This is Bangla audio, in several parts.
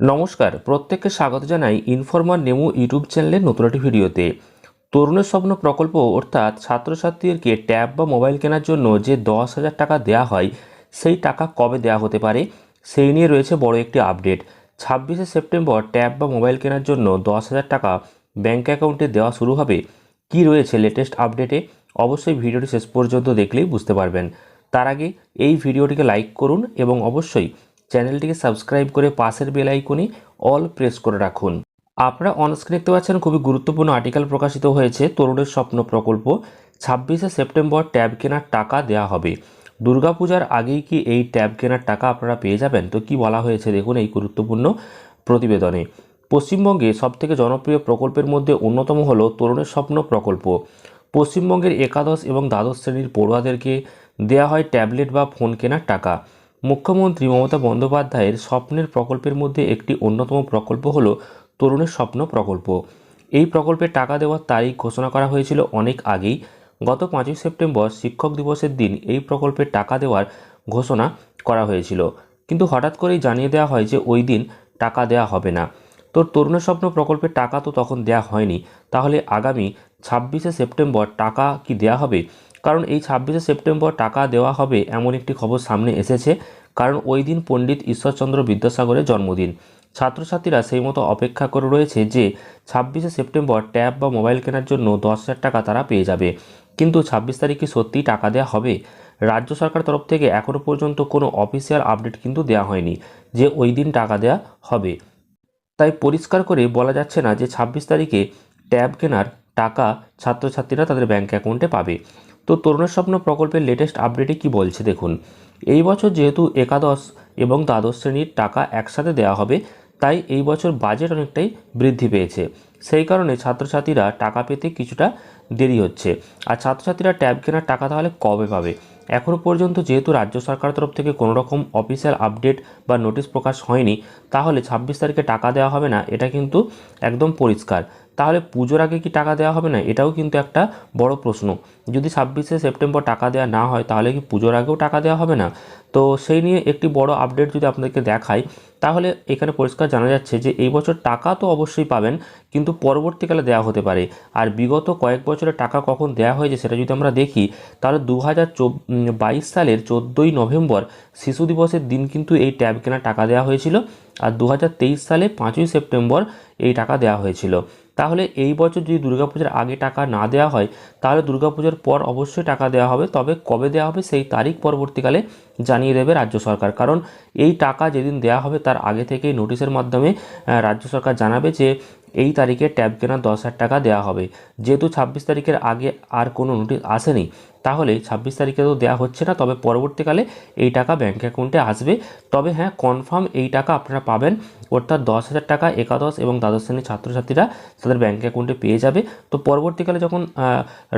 নমস্কার, প্রত্যেককে স্বাগত জানাই ইনফরমার নেমু ইউটিউব চ্যানেলের নতুন একটি ভিডিওতে। তরুণের স্বপ্ন প্রকল্প, অর্থাৎ ছাত্রছাত্রীদেরকে ট্যাব বা মোবাইল কেনার জন্য যে দশ হাজার টাকা দেওয়া হয়, সেই টাকা কবে দেওয়া হতে পারে? সেই নিয়ে রয়েছে বড় একটি আপডেট। ছাব্বিশে সেপ্টেম্বর ট্যাব বা মোবাইল কেনার জন্য দশ হাজার টাকা ব্যাঙ্ক অ্যাকাউন্টে দেওয়া শুরু হবে। কি রয়েছে লেটেস্ট আপডেটে? অবশ্যই ভিডিওটি শেষ পর্যন্ত দেখলেই বুঝতে পারবেন। তার আগে এই ভিডিওটিকে লাইক করুন এবং অবশ্যই চ্যানেলটিকে সাবস্ক্রাইব করে পাশের বেল আইকনে অল প্রেস করে রাখুন। আপনারা অনস্ক্রিন দেখতে পাচ্ছেন খুবই গুরুত্বপূর্ণ আর্টিকেল প্রকাশিত হয়েছে, তরুণের স্বপ্ন প্রকল্প। ছাব্বিশে সেপ্টেম্বর ট্যাব কেনার টাকা দেওয়া হবে। দুর্গাপূজার আগেই কি এই ট্যাব কেনার টাকা আপনারা পেয়ে যাবেন? তো কি বলা হয়েছে দেখুন এই গুরুত্বপূর্ণ প্রতিবেদনে। পশ্চিমবঙ্গে সবথেকে জনপ্রিয় প্রকল্পের মধ্যে অন্যতম হল তরুণের স্বপ্ন প্রকল্প। পশ্চিমবঙ্গের একাদশ এবং দ্বাদশ শ্রেণির পড়ুয়াদেরকে দেওয়া হয় ট্যাবলেট বা ফোন কেনার টাকা। মুখ্যমন্ত্রী মমতা বন্দ্যোপাধ্যায়ের স্বপ্নের প্রকল্পের মধ্যে একটি অন্যতম প্রকল্প হলো তরুণের স্বপ্ন প্রকল্প। এই প্রকল্পে টাকা দেওয়ার তারিখ ঘোষণা করা হয়েছিল অনেক আগেই। গত পাঁচই সেপ্টেম্বর শিক্ষক দিবসের দিন এই প্রকল্পে টাকা দেওয়ার ঘোষণা করা হয়েছিল। কিন্তু হঠাৎ করেই জানিয়ে দেওয়া হয় যে ওই দিন টাকা দেওয়া হবে না। তো তরুণের স্বপ্ন প্রকল্পের টাকা তো তখন দেওয়া হয়নি। তাহলে আগামী ছাব্বিশে সেপ্টেম্বর টাকা কি দেওয়া হবে? কারণ এই ছাব্বিশে সেপ্টেম্বর টাকা দেওয়া হবে এমন একটি খবর সামনে এসেছে, কারণ ওই দিন পণ্ডিত ঈশ্বরচন্দ্র বিদ্যাসাগরের জন্মদিন। ছাত্রছাত্রীরা সেই মতো অপেক্ষা করে রয়েছে যে ছাব্বিশে সেপ্টেম্বর ট্যাব বা মোবাইল কেনার জন্য দশ হাজার টাকা তারা পেয়ে যাবে। কিন্তু ছাব্বিশ তারিখ সত্যিই টাকা দেওয়া হবে? রাজ্য সরকার তরফ থেকে এখনও পর্যন্ত কোনো অফিসিয়াল আপডেট কিন্তু দেওয়া হয়নি যে ওই দিন টাকা দেওয়া হবে। তাই পরিষ্কার করে বলা যাচ্ছে না যে ছাব্বিশ তারিখে ট্যাব কেনার টাকা ছাত্রছাত্রীরা তাদের ব্যাঙ্ক অ্যাকাউন্টে পাবে। তো তরুণের স্বপ্ন প্রকল্পের লেটেস্ট আপডেটে কি বলছে দেখুন। এই বছর যেহেতু একাদশ এবং দ্বাদশ শ্রেণির টাকা একসাথে দেওয়া হবে, তাই এই বছর বাজেট অনেকটাই বৃদ্ধি পেয়েছে। সেই কারণে ছাত্রছাত্রীরা টাকা পেতে কিছুটা দেরি হচ্ছে। আর ছাত্রছাত্রীরা ট্যাব কেনার টাকা তাহলে কবে পাবে? এখনও পর্যন্ত যেহেতু রাজ্য সরকার তরফ থেকে কোনো রকম অফিসিয়াল আপডেট বা নোটিশ প্রকাশ হয়নি, তাহলে ছাব্বিশ তারিখে টাকা দেওয়া হবে না, এটা কিন্তু একদম পরিষ্কার। তাহলে পুজোর আগে কি টাকা দেওয়া হবে না? এটাও কিন্তু একটা বড় প্রশ্ন। যদি ছাব্বিশে সেপ্টেম্বর টাকা দেওয়া না হয়, তাহলে কি পুজোর আগেও টাকা দেওয়া হবে না? তো সেই নিয়ে একটি বড় আপডেট যদি আপনাদেরকে দেখাই, তাহলে এখানে পরিষ্কার জানা যাচ্ছে যে এই বছর টাকা তো অবশ্যই পাবেন, কিন্তু পরবর্তীকালে দেওয়া হতে পারে। আর বিগত কয়েক বছরের টাকা কখন দেওয়া হয়েছে সেটা যদি আমরা দেখি, তাহলে দু হাজার বাইশ সালের চোদ্দোই নভেম্বর শিশু দিবসের দিন কিন্তু এই ট্যাব কেনার টাকা দেওয়া হয়েছিল, আর দু হাজার তেইশ সালে পাঁচই সেপ্টেম্বর এই টাকা দেওয়া হয়েছিল। তাহলে এই বছর যদি দুর্গাপূজার আগে টাকা না দেওয়া হয়, তাহলে দুর্গাপূজার পর অবশ্যই টাকা দেওয়া হবে। তবে কবে দেওয়া হবে সেই তারিখ পরবর্তীকালে জানিয়ে দেবে রাজ্য সরকার। কারণ এই টাকা যেদিন দেওয়া হবে তার আগে থেকেই নোটিশের মাধ্যমে রাজ্য সরকার জানাবে যে এই তারিখে ট্যাব কেনার দশ হাজার টাকা দেওয়া হবে। যেহেতু ছাব্বিশ তারিখের আগে আর কোনো নোটিশ আসেনি, তাহলে ছাব্বিশ তারিখে তো দেওয়া হচ্ছে না, তবে পরবর্তীকালে এই টাকা ব্যাঙ্ক অ্যাকাউন্টে আসবে। তবে হ্যাঁ কনফার্ম এই টাকা আপনারা পাবেন। অর্থাৎ দশ হাজার টাকা একাদশ এবং দ্বাদশ শ্রেণির ছাত্রছাত্রীরা তাদের ব্যাঙ্ক অ্যাকাউন্টে পেয়ে যাবে। তো পরবর্তীকালে যখন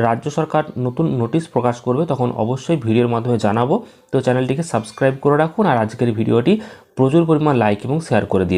রাজ্য সরকার নতুন নোটিশ প্রকাশ করবে, তখন অবশ্যই ভিডিওর মাধ্যমে জানাব। তো চ্যানেলটিকে সাবস্ক্রাইব করে রাখুন আর আজকের ভিডিওটি প্রচুর পরিমাণ লাইক এবং শেয়ার করে দিন।